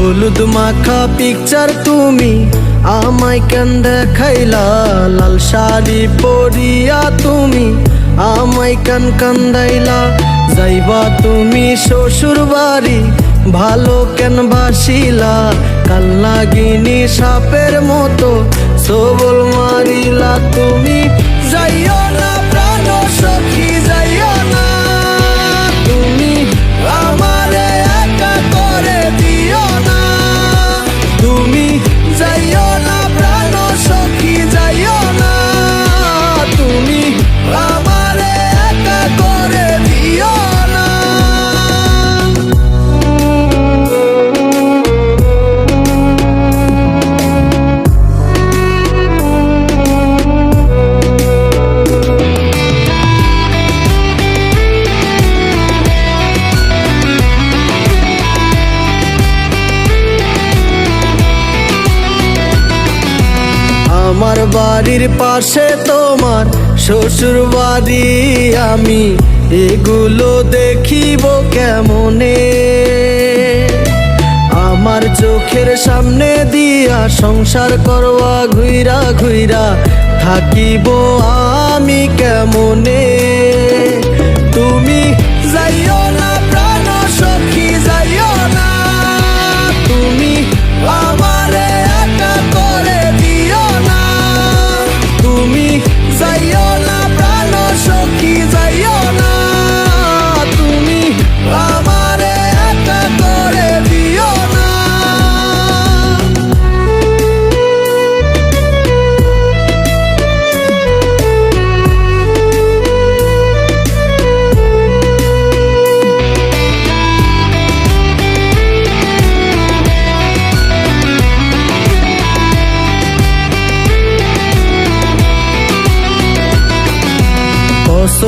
হলুদ মাখা পিকচার তুমি আমায় কেন দেখাইলা? লাল শাড়ি পরিয়া তুমি আমায় কান কান্দাইলা? যাইবা তুমি শ্বশুর বাড়ি, ভালো কেন বাসিলা? কাল নাগিনী সাপের মতো সবল মারিলা তুমি বাড়ির পাশে তোমার শ্বশুর বাড়ি আমি এগুলো দেখিব কেমনে? আমার চোখের সামনে দিয়া সংসার করবা, ঘুইরা ঘুইরা থাকিব আমি কেমনে?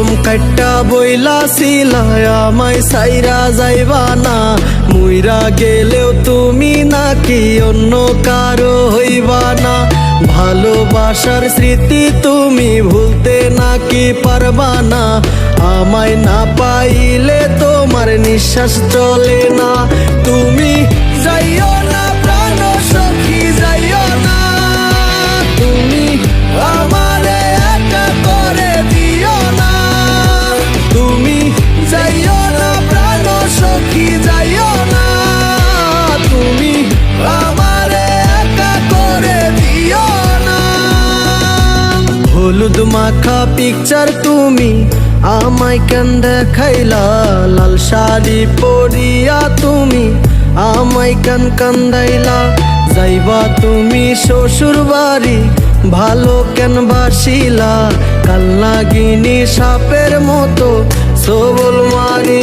কসম কাট্টা বইলা সিলায়, আমায় সাইরা যাইবা না। মুইরা গেলেও তুমি নাকি অন্য কারও হইবা না। ভালোবাসার স্মৃতি তুমি ভুলতে নাকি পারবা না। আমায় না পাইলে তোমার নিঃশ্বাস চলে না। তুমি মাখা পিকচার তুমি আমায় কেন দেখাইলা? লাল শাড়ি পরিয়া তুমি আমায় কান কান্দাইলা? যাইবা তুমি শ্বশুর বাড়ি, ভালো কেন বাসিলা? কাল সাপের মতো, সবল তুমি